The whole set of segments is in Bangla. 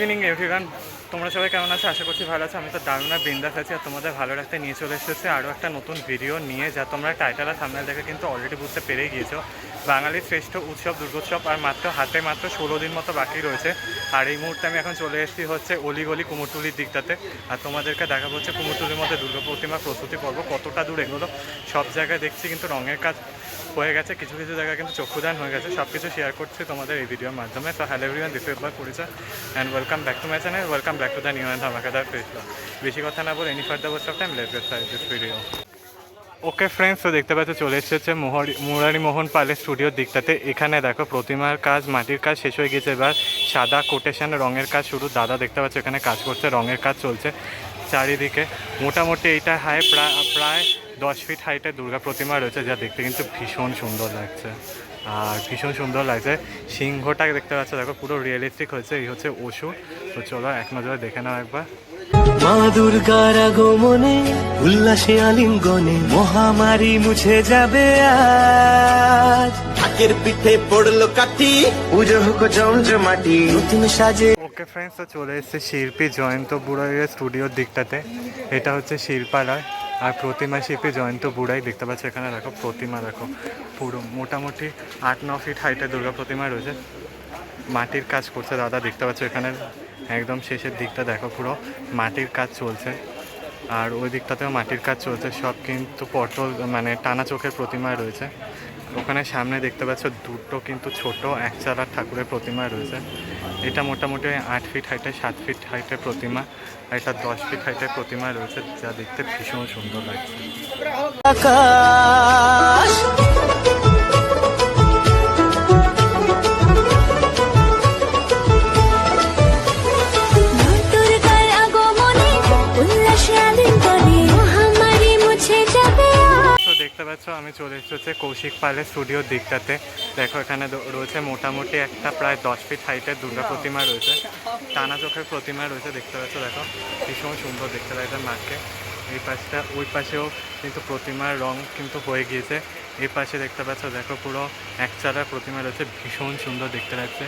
ইভিনিং এভরিওয়ান তোমরা সবাই কেমন আছো? আশা করছি ভালো আছো। আমি তো দারুণা বিন্দাস আছি আর তোমাদের ভালো রাখতে নিয়ে চলে এসেছে আরও একটা নতুন ভিডিও নিয়ে, যা তোমরা টাইটেল আর সামনে দেখে কিন্তু অলরেডি বুঝতে পেরে গিয়েছো। বাঙালির শ্রেষ্ঠ উৎসব, দুর্গোৎসব, আর মাত্র হাতে মাত্র ষোলো দিন মতো বাকি রয়েছে। আর এই মুহূর্তে আমি এখন চলে এসেছি হচ্ছে অলিগলি কুমোরটুলির দিকটাতে। আর তোমাদেরকে দেখাবো হচ্ছে কুমোরটুলির মধ্যে দুর্গা প্রতিমা প্রস্তুতি পর্ব কতটা দূর এগুলো। সব জায়গায় দেখছি কিন্তু রঙের কাজ হয়ে গেছে, কিছু কিছু জায়গায় কিন্তু চক্ষুদান হয়ে গেছে। সব কিছু শেয়ার করছি তোমাদের এই ভিডিওর মাধ্যমে। তো হ্যালো এভরিওয়ান দিস একবার পরিচয় and welcome back to my channel welcome back to the new and ধামাকাদার page বেশি কথা না বলে any further boss of time let get this video okay friends তো দেখতে পাচ্ছ, চলে এসেছে মোহরি মুরারি মোহন পালের স্টুডিওর দিকটাতে। এখানে দেখো, প্রতিমার কাজ, মাটির কাজ শেষ হয়ে গেছে। এবার সাদা কোটেশন রঙের কাজ শুরু। দাদা দেখতে পাচ্ছ, এখানে কাজ করছে, রঙের কাজ চলছে চারিদিকে। মোটামুটি এইটা হাই প্রায় প্রায় দশ ফিট হাইটে দুর্গা প্রতিমা রয়েছে যা দেখতে কিন্তু ভীষণ সুন্দর লাগছে। আর ভীষণ সুন্দর লাগছে। সিংহটা দেখতে পাচ্ছ দেখো পুরো রিয়েলিস্টিক হয়েছে এই হচ্ছে অসুর তো চলো এক নজরে দেখে নাও একবার। মা দুর্গার আগমনে উল্লাসে আলিঙ্গনে মহামারী মুছে যাবে আজ। ঢাকের পিঠে পড়ল কাঠি। পুজো হোক জমজমাটি নতুন সাজে। ওকে ফ্রেন্ডস তো চলে এসেছে শিল্পী জয়ন্ত বুড়াইয়ের স্টুডিওর দিকটাতে। এটা হচ্ছে শিল্পালয়। আর প্রতিমা শিল্পী জয়ন্ত বুড়াই দেখতে পাচ্ছ এখানে, দেখো, প্রতিমা, দেখো, পুরো মোটামুটি আট, ন ফিট হাইটে দুর্গা প্রতিমা রয়েছে। মাটির কাজ করছে, দাদা দেখতে পাচ্ছ এখানে, একদম শেষের দিকটা দেখো পুরো, মাটির কাজ চলছে। আর ওই দিকটাতেও মাটির কাজ চলছে, সব কিন্তু পটল মানে টানা চোখের প্রতিমা রয়েছে। ওখানে সামনে দেখতে পাচ্ছ, দুটো কিন্তু ছোট, একচালার ঠাকুরের প্রতিমা রয়েছে। এটা মোটামুটি আট ফিট হাইটে সাত ফিট হাইটে প্রতিমা, আর এটা দশ ফিট হাইটে প্রতিমা রয়েছে, যা দেখতে ভীষণ সুন্দর লাগছে। পাচ্ছ আমি চলে এসেছি কৌশিক পালের স্টুডিওর দিকটাতে। দেখো এখানে রয়েছে মোটামুটি একটা প্রায় দশ ফিট হাইটের দুর্গা প্রতিমা রয়েছে। টানা চোখের প্রতিমা রয়েছে দেখতে পাচ্ছ দেখো ভীষণ সুন্দর দেখতে লাগছে মাকে এই পাশটা ওই পাশেও কিন্তু প্রতিমার রং কিন্তু হয়ে গিয়েছে। এই পাশে দেখতে পাচ্ছ দেখো পুরো একচালা প্রতিমা রয়েছে ভীষণ সুন্দর দেখতে লাগছে।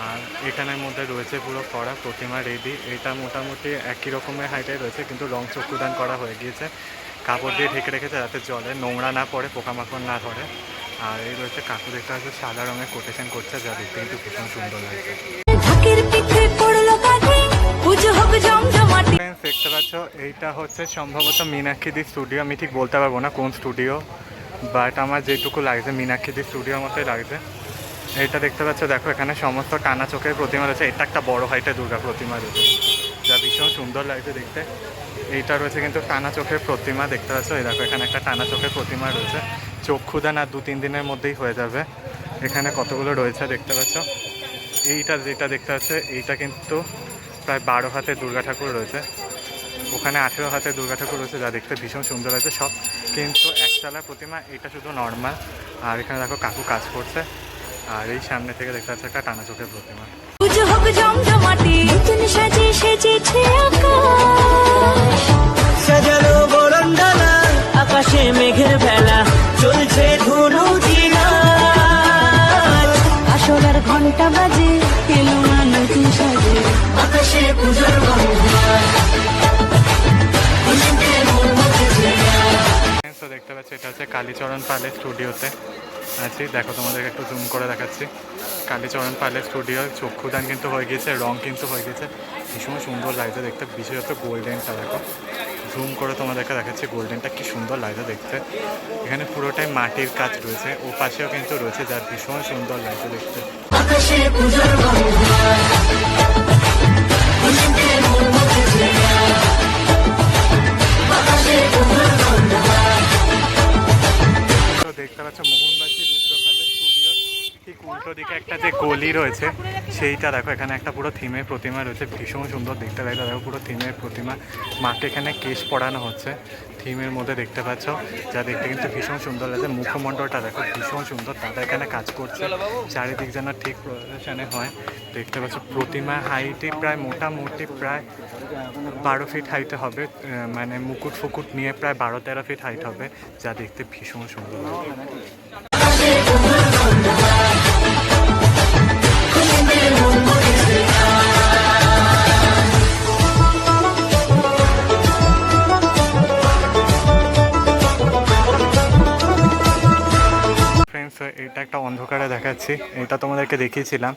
আর এখানের মধ্যে রয়েছে পুরো করা প্রতিমা রেডি এটা মোটামুটি একই রকমের হাইটে রয়েছে কিন্তু রং চক্ষুদান করা হয়ে গিয়েছে। কাপড় দিয়ে ঢেকে রেখেছে যাতে জলে নোংরা না পড়ে পোকামাকড় না ধরে। আর এই রয়েছে কাকু দেখতে পাচ্ছে সাদা রঙের কোটেশন করছে যা দেখতে কিন্তু ভীষণ সুন্দর লাগছে। দেখতে পাচ্ছ এইটা হচ্ছে সম্ভবত মীনাক্ষীদি স্টুডিও আমি ঠিক বলতে পারব না কোন স্টুডিও বাট আমার যেটুকু লাগছে মীনাক্ষীদি স্টুডিওর মতোই লাগছে। এইটা দেখতে পাচ্ছ দেখো এখানে সমস্ত টানা চোখের প্রতিমা রয়েছে। এটা একটা বড় হাইটের দুর্গা প্রতিমা রয়েছে। যা ভীষণ সুন্দর লাগছে দেখতে। এইটা রয়েছে কিন্তু টানা চোখের প্রতিমা, দেখতে পাচ্ছ? এই দেখো, এখানে একটা টানা চোখের প্রতিমা রয়েছে। চক্ষুদান আর দু তিন দিনের মধ্যেই হয়ে যাবে। এখানে কতগুলো রয়েছে দেখতে পাচ্ছ? এইটা যেটা দেখতে পাচ্ছে, এইটা কিন্তু প্রায় বারো হাতে দুর্গা ঠাকুর রয়েছে। ওখানে আঠেরো হাতে দুর্গা ঠাকুর রয়েছে, যা দেখতে ভীষণ সুন্দর লাগছে সব। কিন্তু একতলা প্রতিমা, এটা শুধু নর্মাল আর এখানে দেখো, কাকু কাজ করছে। আর এই সামনে থেকে দেখতে পাচ্ছে একটা টানা চোখের প্রতিমা। কালীচরণ পালের স্টুডিওতে আছি। দেখো তোমাদেরকে একটু জুম করে দেখাচ্ছি। কালীচরণ পালের স্টুডিও চক্ষুদান কিন্তু হয়ে গিয়েছে, রং কিন্তু হয়ে গেছে ভীষণ সুন্দর লাগছে দেখতে। বিশেষত গোল্ডেনটা দেখো। জুম করে তোমাদেরকে দেখাচ্ছি গোল্ডেনটা কি সুন্দর লাগছে দেখতে। এখানে পুরোটাই মাটির কাজ রয়েছে। ও পাশেও কিন্তু রয়েছে যা ভীষণ সুন্দর লাগছে দেখতে। দেখতে পাচ্ছ মোহনবাসী রুদ্রকালের স্টুডিও ঠিক উল্টো দিকে একটা যে গলি রয়েছে সেইটা দেখো এখানে একটা পুরো থিমের প্রতিমা রয়েছে ভীষণ সুন্দর দেখতে লাগছে দেখো পুরো থিমের প্রতিমা। মাকে এখানে কেশ পড়ানো হচ্ছে। থিমের মধ্যে দেখতে পাচ্ছ, যা দেখতে কিন্তু ভীষণ সুন্দর লাগছে। মুখমণ্ডলটা দেখো, ভীষণ সুন্দর। তারা এখানে কাজ করছে। চারিদিক যেন ঠিক প্রদর্শনে হয়। দেখতে পাচ্ছ, প্রতিমা হাইটে প্রায়, মোটামুটি প্রায় বারো ফিট হাইটে হবে। মানে মুকুট ফুকুট নিয়ে প্রায় বারো তেরো ফিট হাইট হবে, যা দেখতে ভীষণ সুন্দর লাগে দেখাচ্ছি এটা তোমাদেরকে দেখিয়েছিলাম।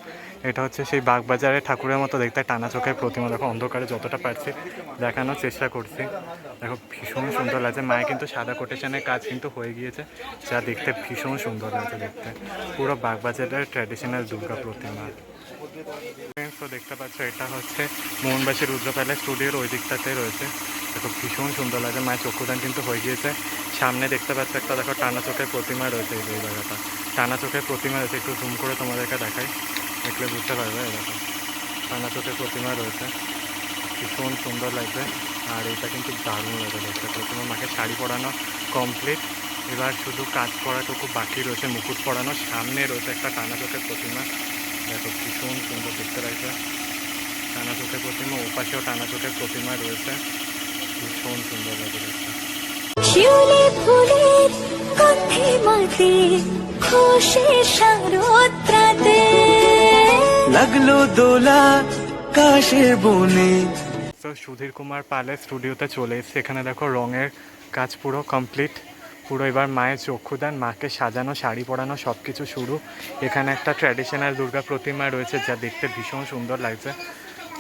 এটা হচ্ছে সেই বাগবাজারে ঠাকুরের মতো দেখতে, টানা চোখের প্রতিমা। দেখো, অন্ধকারে যতটা পারছি দেখানোর চেষ্টা করছি। দেখো, ভীষণ সুন্দর লাগছে। মায়ের কিন্তু সাদা কোটেশনের কাজ কিন্তু হয়ে গিয়েছে, যা দেখতে ভীষণ সুন্দর লাগছে দেখতে। পুরো বাগবাজারের ট্র্যাডিশনাল দুর্গা প্রতিমা। দেখতে পাচ্ছ, এটা হচ্ছে মোহনবাসী রুদ্রপালের স্টুডিওর ওই দিকটাতে রয়েছে। দেখো, ভীষণ সুন্দর লাগে মায়ের চক্ষুদান কিন্তু হয়ে গিয়েছে। সামনে দেখতে পাচ্ছ একটা, দেখো, টানা চোখের প্রতিমা রয়েছে এই জায়গাটা। টানা চোখের প্রতিমা রয়েছে, একটু জুম করে তোমাদেরকে দেখাই। দেখলে বুঝতে পারবে দেখো, টানা চোখের প্রতিমা রয়েছে। ভীষণ সুন্দর লাগবে আর এটা কিন্তু দারুণ লাগে দেখতে। প্রতিমা মাকে শাড়ি পরানো কমপ্লিট এবার শুধু কাজ করাটুকু বাকি রয়েছে, মুকুট পরানো। সামনে রয়েছে একটা টানা চোখের প্রতিমা। দেখো ভীষণ সুন্দর দেখতে লাগছে। টানা চোখের প্রতিমা ওপাশেও টানা চোখের প্রতিমা রয়েছে। ভীষণ সুন্দর লাগে দেখতে। শিউলি ফুলের মাতে খুশি শারদ্রাতে লাগল দোলা কাশের বনে। তো সুধীর কুমার পালের স্টুডিওতে চলে এসেছে। এখানে দেখো রঙের কাজ পুরো কমপ্লিট পুরো এবার মায়ের চক্ষুদান মাকে সাজানো, শাড়ি পরানো সব কিছু শুরু। এখানে একটা ট্র্যাডিশনাল দুর্গা প্রতিমা রয়েছে যা দেখতে ভীষণ সুন্দর লাগছে।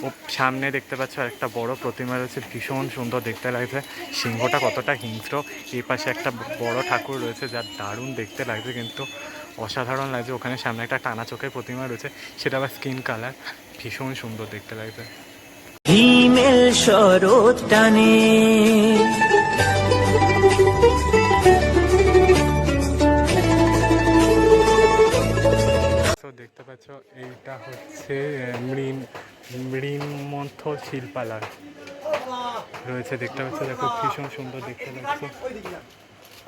ও সামনে দেখতে পাচ্ছ একটা বড় প্রতিমা রয়েছে, ভীষণ সুন্দর দেখতে লাগছে। সিংহটা কতটা হিংস্র। এই পাশে একটা বড় ঠাকুর রয়েছে যা দারুণ দেখতে লাগছে কিন্তু অসাধারণ লাগছে। ওখানে সামনে একটা টানা চোখের প্রতিমা রয়েছে, সেটা আবার স্কিন কালার ভীষণ সুন্দর দেখতে লাগছে। হিমেল শরৎ টানে দেখতে পাচ্ছ, এইটা হচ্ছে মৃণ মৃণমন্থ শিল্পালয়। রয়েছে দেখতে পাচ্ছ, দেখো ভীষণ সুন্দর দেখতে লাগছে।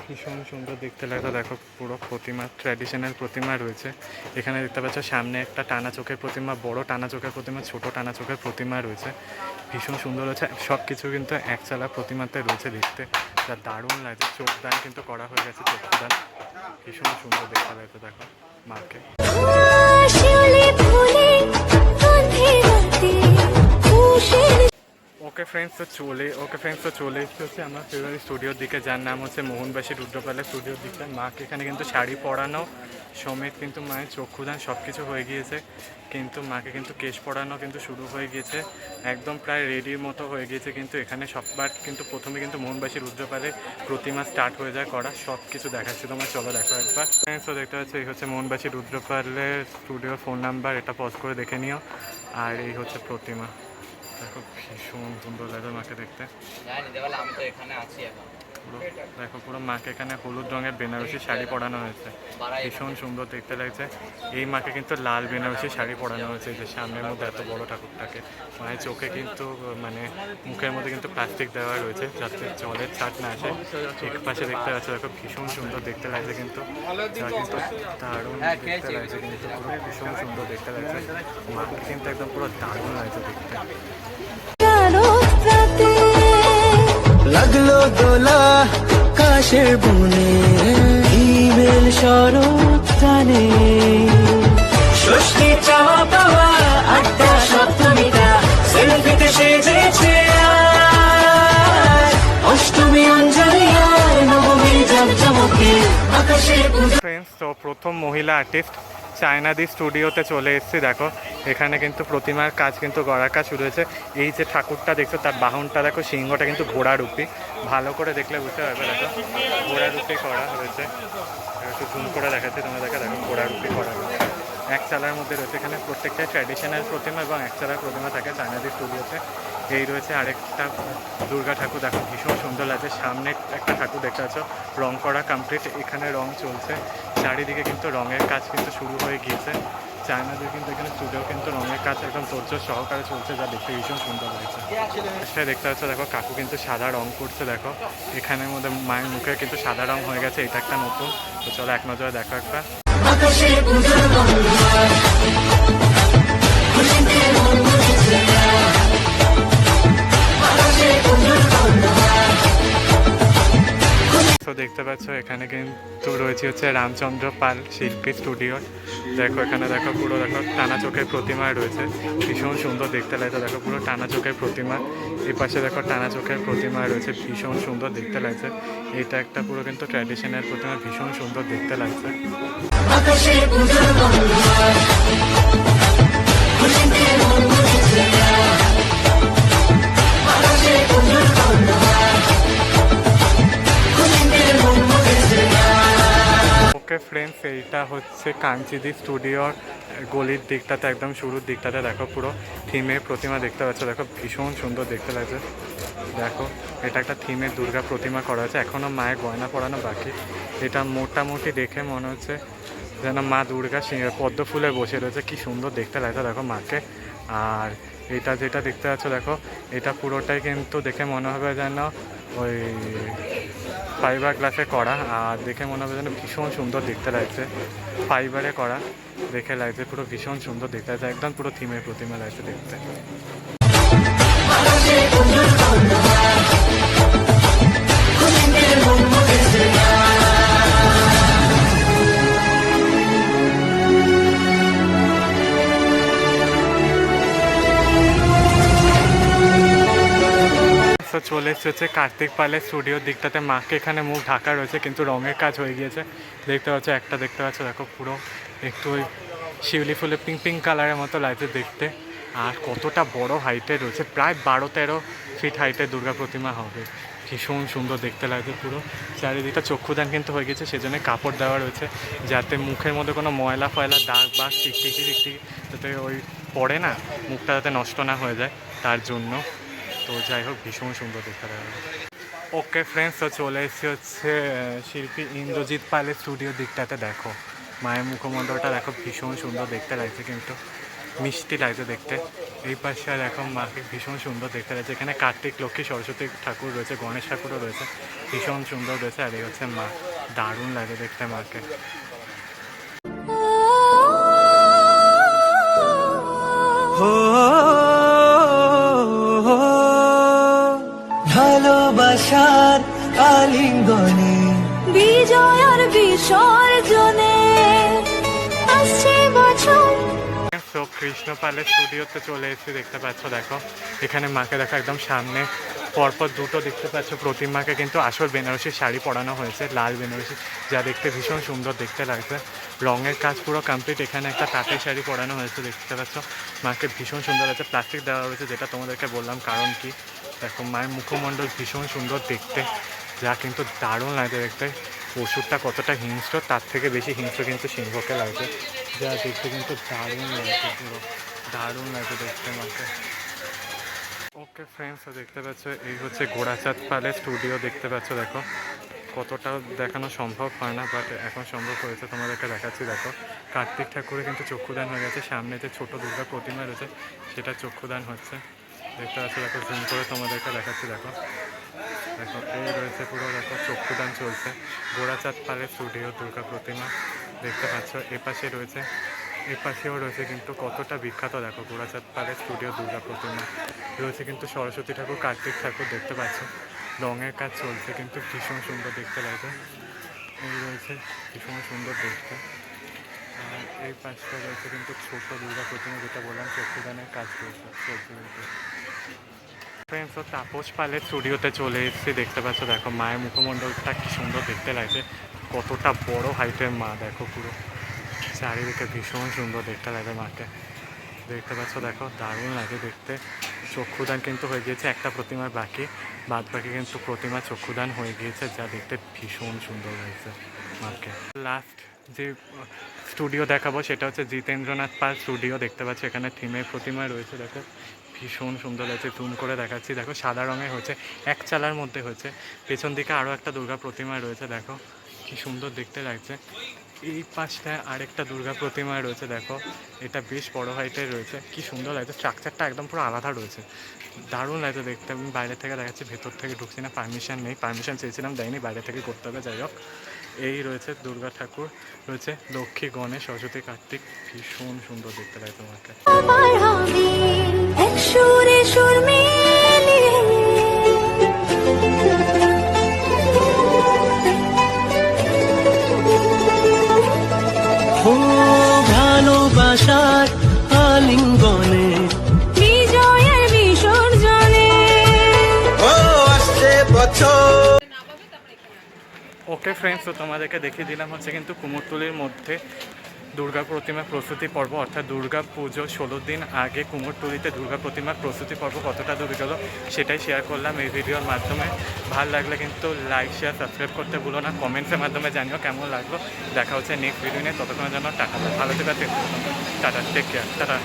ভীষণ সুন্দর দেখতে লাগছে, দেখো পুরো প্রতিমা ট্র্যাডিশনাল প্রতিমা রয়েছে। এখানে দেখতে পাচ্ছ, সামনে একটা টানা চোখের প্রতিমা, বড় টানা চোখের প্রতিমা, ছোট টানা চোখের প্রতিমা রয়েছে। ভীষণ সুন্দর রয়েছে সব কিছু কিন্তু একচালা প্রতিমাতে রয়েছে দেখতে। যা দারুণ লাগছে, চোখদান কিন্তু করা হয়ে গেছে, চোখদান। ভীষণ সুন্দর দেখতে লাগছে, দেখো মাকে শিউলি ফুলে ওকে ফ্রেন্ডস তো চলে ওকে ফ্রেন্ডস তো চলে এসেছে আমার ফেভারিট স্টুডিওর দিকে। যার নাম হচ্ছে মোহনবাসী রুদ্রপালের স্টুডিওর দিকে। মাকে এখানে কিন্তু শাড়ি পরানো, সমেত কিন্তু মায়ের চক্ষুদান সব কিছু হয়ে গিয়েছে। কিন্তু মাকে কিন্তু কেশ পরানো কিন্তু শুরু হয়ে গিয়েছে। একদম প্রায় রেডির মতো হয়ে গিয়েছে কিন্তু এখানে সববার কিন্তু প্রথমে কিন্তু মোহনবাসী রুদ্রপালের প্রতিমা স্টার্ট হয়ে যায় করা। সব কিছু দেখাচ্ছি তোমার চলো দেখো একবার। তো দেখতে পাচ্ছ, এই হচ্ছে মোহনবাসী রুদ্রপালের স্টুডিওর ফোন নাম্বার এটা পজ করে দেখে নিও। আর এই হচ্ছে প্রতিমা। দেখো ভীষণ সুন্দর লাগে মাকে দেখতে। আমি তো এখানে আছি এখন। পুরো, দেখো, পুরো মাকে এখানে হলুদ রঙের বেনারসি শাড়ি পরানো হয়েছে। ভীষণ সুন্দর দেখতে লাগছে। এই মাকে কিন্তু লাল বেনারসি শাড়ি পরানো হয়েছে। যে সামনের মধ্যে এত বড় ঠাকুরটাকে মায়ের চোখে কিন্তু মানে মুখের মধ্যে কিন্তু প্লাস্টিক দেওয়া রয়েছে, যাতে জলের ছাট না আসে। এক পাশে দেখতে পাচ্ছ, দেখো, ভীষণ সুন্দর দেখতে লাগছে কিন্তু। কিন্তু দারুণ দেখতে লাগছে কিন্তু, পুরো ভীষণ সুন্দর দেখতে লাগছে। মাকে কিন্তু একদম পুরো দারুণ লাগছে দেখতে। লাগল দোলা কাশের বনে হিমেল শরৎ টানে ষষ্ঠী চাওয়া পাওয়া আড্ডা সপ্তমীটা সেলফিতে সেজেছে অষ্টমী অঞ্জলি আর নবমী জমজমকে আকাশে ফ্রেন্ডস তো প্রথম মহিলা আর্টিস্ট চায়নাদি স্টুডিওতে চলে এসেছি, দেখো। এখানে কিন্তু প্রতিমার কাজ কিন্তু গড়ার কাজ শুরু হয়েছে। এই যে ঠাকুরটা দেখছ, তার বাহনটা দেখো, সিংহটা কিন্তু ঘোড়া রূপী ভালো করে দেখলে বুঝতে পারবে, দেখো। ঘোড়া রূপী করা হয়েছে। একটু জুম করে দেখাচ্ছি তোমরা দেখো দেখো ঘোড়া রূপী করা এক চালার মধ্যে রয়েছে এখানে প্রত্যেকটা ট্র্যাডিশনাল প্রতিমা এবং এক চালার প্রতিমা থাকে চায়নাদি স্টুডিওতে। এই রয়েছে আরেকটা দুর্গা ঠাকুর। দেখো, ভীষণ সুন্দর লাগছে। সামনে একটা ঠাকুর দেখতে পাচ্ছ। রং করা কমপ্লিট এখানে রং চলছে। চারিদিকে কিন্তু রঙের কাজ কিন্তু শুরু হয়ে গিয়েছে। চায়নাদের কিন্তু এখানে স্টুডিও কিন্তু রঙের কাজ একদম তোরজোর সহকারে চলছে, যা দেখতে ভীষণ সুন্দর লাগছে। সেটা দেখতে পাচ্ছ, দেখো, কাকু কিন্তু সাদা রং করছে, দেখো। এখানের মধ্যে মায়ের মুখে কিন্তু সাদা রং হয়ে গেছে, এটা একটা নতুন। তো চলো, এক নজরে দেখো একটা। আকাশে তো দেখতে পাচ্ছ, এখানে কিন্তু রয়েছে হচ্ছে রামচন্দ্র পাল শিল্পী স্টুডিও দেখো, এখানে দেখো পুরো দেখো টানা চোখের প্রতিমা রয়েছে। ভীষণ সুন্দর দেখতে লাগছে দেখো পুরো টানা চোখের প্রতিমা। এই পাশে দেখো টানা চোখের প্রতিমা রয়েছে, ভীষণ সুন্দর দেখতে লাগছে। এটা একটা পুরো কিন্তু ট্র্যাডিশনাল প্রতিমা, ভীষণ সুন্দর দেখতে লাগছে। ওকে ফ্রেন্ডস এইটা হচ্ছে কাঞ্চিদি স্টুডিওর গলির দিকটাতে, একদম শুরুর দিকটাতে, দেখো পুরো থিমের প্রতিমা দেখতে পাচ্ছ। দেখো ভীষণ সুন্দর দেখতে লাগছে। দেখো, এটা একটা থিমের দুর্গা প্রতিমা করা হয়েছে। এখনও মায়ের গয়না পরানো বাকি। এটা মোটামুটি দেখে মনে হচ্ছে যেন মা দুর্গা পদ্ম ফুলে বসে রয়েছে। কি সুন্দর দেখতে লাগছে। দেখো মাকে। আর এটা যেটা দেখতে পাচ্ছ, দেখো, এটা পুরোটাই কিন্তু দেখে মনে হবে যেন ওই ফাইবার গ্লাসে করা, আর দেখে মনে হবে যেন ভীষণ সুন্দর দেখতে লাগছে। ফাইবারে করা, দেখে লাগছে পুরো ভীষণ সুন্দর দেখতে লাগছে, একদম পুরো থিমের প্রতিমা লাগছে দেখতে। তো চলে এসেছে কার্তিক পালের স্টুডিওর দিকটাতে। মাকে এখানে মুখ ঢাকা রয়েছে, কিন্তু রঙের কাজ হয়ে গিয়েছে। দেখতে পাচ্ছ, একটা দেখতে পাচ্ছ, দেখো পুরো। একটু ওই শিউলি ফুলে পিঙ্ক পিঙ্ক কালারের মতো লাগছে দেখতে। আর কতটা বড় হাইটে রয়েছে, প্রায় বারো তেরো ফিট হাইটে দুর্গা প্রতিমা হবে। ভীষণ সুন্দর দেখতে লাগছে পুরো। চারিদিকটা চক্ষুদান কিন্তু হয়ে গেছে, সেজন্য কাপড় দেওয়া রয়েছে, যাতে মুখের মধ্যে কোনো ময়লা ফয়লা, দাগ বা টিকটিকি টিকটিকি, যাতে ওই পড়ে না, মুখটা যাতে নষ্ট না হয়ে যায়, তার জন্য। তো যাই হোক ভীষণ সুন্দর দেখতে ওকে ফ্রেন্ডস তো চলে এসেছি হচ্ছে শিল্পী ইন্দ্রজিৎ পালের স্টুডিও দিকটাতে দেখো মায়ের মুখমণ্ডলটা দেখো ভীষণ সুন্দর দেখতে লাগছে কিন্তু মিষ্টি লাগছে দেখতে এই পাশে দেখো মাকে ভীষণ সুন্দর দেখতে লাগছে এখানে কার্তিক লক্ষ্মী সরস্বতী ঠাকুর রয়েছে গণেশ ঠাকুরও রয়েছে ভীষণ সুন্দর রয়েছে আর এই হচ্ছে মা দারুণ লাগে দেখতে মাকে ভালোবাসার আলিঙ্গনে। বিজয় আর বিসর্জনে আসছে বছর। তো কৃষ্ণ পালের স্টুডিওতে চলে এসেছি দেখতে পাচ্ছ দেখো এখানে মাকে দেখো একদম সামনে। পরপর দুটো দেখতে পাচ্ছ প্রতিমাকে কিন্তু আসল বেনারসি শাড়ি পরানো হয়েছে লাল বেনারসি যা দেখতে ভীষণ সুন্দর দেখতে লাগছে। রঙের কাজ পুরো কমপ্লিট এখানে একটা তাঁতের শাড়ি পরানো হয়েছে দেখতে পাচ্ছ। মাকে ভীষণ সুন্দর আছে প্লাস্টিক দেওয়া হয়েছে যেটা তোমাদেরকে বললাম কারণ কি? দেখো মায়ের মুখমণ্ডল ভীষণ সুন্দর দেখতে। যা কিন্তু দারুণ লাগছে দেখতে। পশুরটা কতটা হিংস্র, তার থেকে বেশি হিংস্র কিন্তু সিংহকে লাগছে। যা দেখতে কিন্তু দারুণ লাগছে পুরো। দারুণ লাগছে দেখতে মাকে। ওকে ফ্রেন্ডস দেখতে পাচ্ছ, এই হচ্ছে গোড়াচাঁদ পালের স্টুডিও দেখতে পাচ্ছ, দেখো। কতটা দেখানো সম্ভব হয় না বাট এখন সম্ভব হয়েছে, তোমাদেরকে দেখাচ্ছি, দেখো। কার্তিক ঠাকুরের কিন্তু চক্ষুদান হয়ে গেছে, সামনে যে ছোটো দুর্গা প্রতিমা রয়েছে, সেটা চক্ষুদান হচ্ছে। দেখতে পাচ্ছ দেখো জুম করে তোমাদেরকে দেখাচ্ছি, দেখো। দেখো, এই রয়েছে পুরো, দেখো, চক্ষুদান চলছে। গোড়াচাঁদ পালের স্টুডিও, দুর্গা প্রতিমা, দেখতে পাচ্ছ। এপাশে রয়েছে, এপাশেও রয়েছে কিন্তু কতটা বিখ্যাত, দেখো, গোড়াচাঁদ পালের স্টুডিও, দুর্গা প্রতিমা। রয়েছে কিন্তু সরস্বতী ঠাকুর, কার্তিক ঠাকুর, দেখতে পাচ্ছ। রঙের কাজ চলছে কিন্তু ভীষণ সুন্দর দেখতে লাগে এই রয়েছে, ভীষণ সুন্দর দেখতে। এই পাশটা রয়েছে কিন্তু ছোট দুর্গা প্রতিমা, যেটা বললাম, চক্ষুদানের কাজ করছে চলছে কিন্তু। ফ্রেন্ডস ও তাপস পালের স্টুডিওতে চলে এসেছি। দেখতে পাচ্ছ, দেখো মায়ের মুখমণ্ডলটা কি সুন্দর দেখতে লাগছে। কতটা বড় হাইটের মা, দেখো পুরো। চারিদিকে ভীষণ সুন্দর দেখতে লাগে মাকে। দেখতে পাচ্ছ, দেখো, দারুণ লাগে দেখতে। চক্ষুদান কিন্তু হয়ে গিয়েছে, একটা প্রতিমার বাকি। বাদ বাকি কিন্তু প্রতিমা চক্ষুদান হয়ে গিয়েছে, যা দেখতে ভীষণ সুন্দর হয়েছে মাকে। লাস্ট যে স্টুডিও দেখাবো, সেটা হচ্ছে জিতেন্দ্রনাথ পাল স্টুডিও দেখতে পাচ্ছ, এখানে থিমের প্রতিমা রয়েছে, দেখো। ভীষণ সুন্দর লাগছে জুম করে দেখাচ্ছি। দেখো, সাদা রঙে হয়েছে, এক চালার মধ্যে হয়েছে। পেছন দিকে আরও একটা দুর্গা প্রতিমা রয়েছে, দেখো। কি সুন্দর দেখতে লাগছে। এই পাশটায় আরেকটা দুর্গা প্রতিমা রয়েছে, দেখো। এটা বেশ বড় হাইটের রয়েছে। কি সুন্দর লাগছে স্ট্রাকচারটা একদম পুরো আলাদা রয়েছে। দারুণ লাগছে দেখতে। আমি বাইরে থেকে দেখাচ্ছি, ভেতর থেকে ঢুকছি না পারমিশন নেই। পারমিশন চেয়েছিলাম, দেয়নি। বাইরে থেকে করতে হবে, যাই হোক। এই রয়েছে দুর্গা ঠাকুর, রয়েছে লক্ষ্মী, গণেশ, সরস্বতী, কার্তিক। ভীষণ সুন্দর দেখতে লাগে তোমাকে। সুরে সুর মিলিয়ে। ও ভালোবাসার আলিঙ্গনে। বিজয়ের বিসর্জনে। ও আসছে বছর। ওকে ফ্রেন্ডস তো তোমাদেরকে দেখিয়ে দিলাম হচ্ছে কিন্তু কুমোরটুলির মধ্যে দুর্গা প্রতিমা প্রস্তুতি পর্ব, অর্থাৎ দুর্গা পুজো ষোলো দিন আগে কুমোরটুলিতে দুর্গা প্রতিমার প্রস্তুতি পর্ব কতটা দূরে গেল সেটাই শেয়ার করলাম এই ভিডিওর মাধ্যমে। ভালো লাগলে কিন্তু লাইক শেয়ার সাবস্ক্রাইব করতে ভুলো না কমেন্টসের মাধ্যমে জানিও কেমন লাগল। দেখা হচ্ছে নেক্সট ভিডিও নিয়ে, ততক্ষণের জন্য টাকা ভালো থেকে টাটা টেক কেয়ার টাটা।